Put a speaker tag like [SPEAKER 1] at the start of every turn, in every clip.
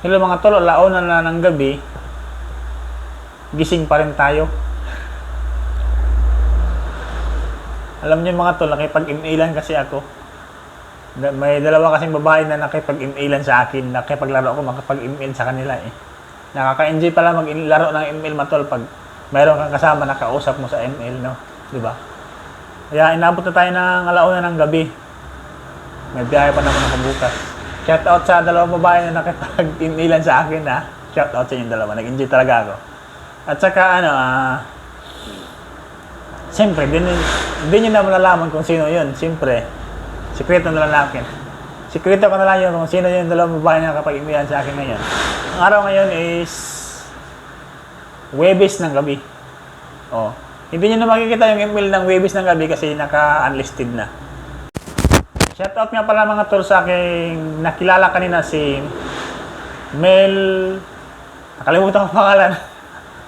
[SPEAKER 1] Hello mga tol, alauna na ng gabi. Gising pa rin tayo. Alam niyo mga tol, nakipag-emailan kasi ako. May dalawa kasing babae na nakipag-emailan sa akin. Nakipaglaro ako makipag-email sa kanila eh. Nakaka-enjoy pala maglaro ng email matol pag mayroon kang kasama na kausap mo sa email, no? Di ba? Kaya inabot na tayo ng alauna ng gabi. May biyahe pa naman ako bukas. Shout out sa dalawang babae na nakipag-emailan sa akin ha. Shout out sa inyong dalawa. Nag-enjoy talaga ako. At saka ano, ah... Siyempre, din, din nyo na malalaman kung sino yun. Siyempre, sikreto na lang natin. Sikreto ko na lang yun kung sino yung dalawang babae na nakapag-emailan sa akin ngayon. Ang araw ngayon is... Webes ng gabi. Oh. Hindi nyo na makikita yung email ng Webes ng gabi kasi naka-unlisted na. Shoutout nga pala mga tol sa aking nakilala kanina si Mel... Nakalimutan ko ang pangalan.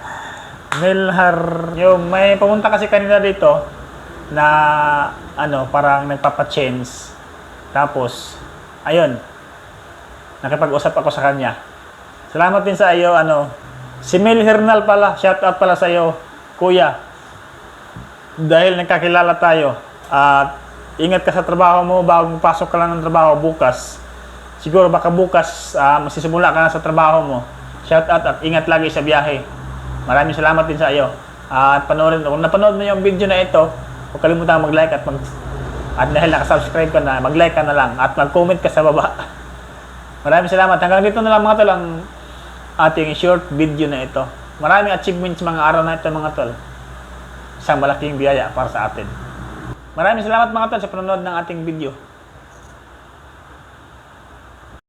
[SPEAKER 1] Melhar... Yung may pumunta kasi kanina dito na ano, parang nagpapa-change. Tapos, ayun, nakipag-usap ako sa kanya. Salamat din sa iyo, ano, si Mel Hernal pala, shoutout pala sa iyo, kuya. Dahil nagkakilala tayo, at ingat ka sa trabaho mo bago pasok ka lang ng trabaho bukas. Siguro baka bukas ah, magsisimula ka na sa trabaho mo. Shout out at ingat lagi sa biyahe. Maraming salamat din sa iyo. at panoorin, kung napanood mo yung video na ito, huwag kalimutan mag-like at mag at dahil nakasubscribe ka na, mag-like ka na lang at mag-comment ka sa baba. Maraming salamat. Hanggang dito na lang mga tol ang ating short video na ito. Maraming achievements mga araw na ito mga tol. Isang malaking biyaya para sa atin. Maraming salamat mga tol sa panonood ng ating video.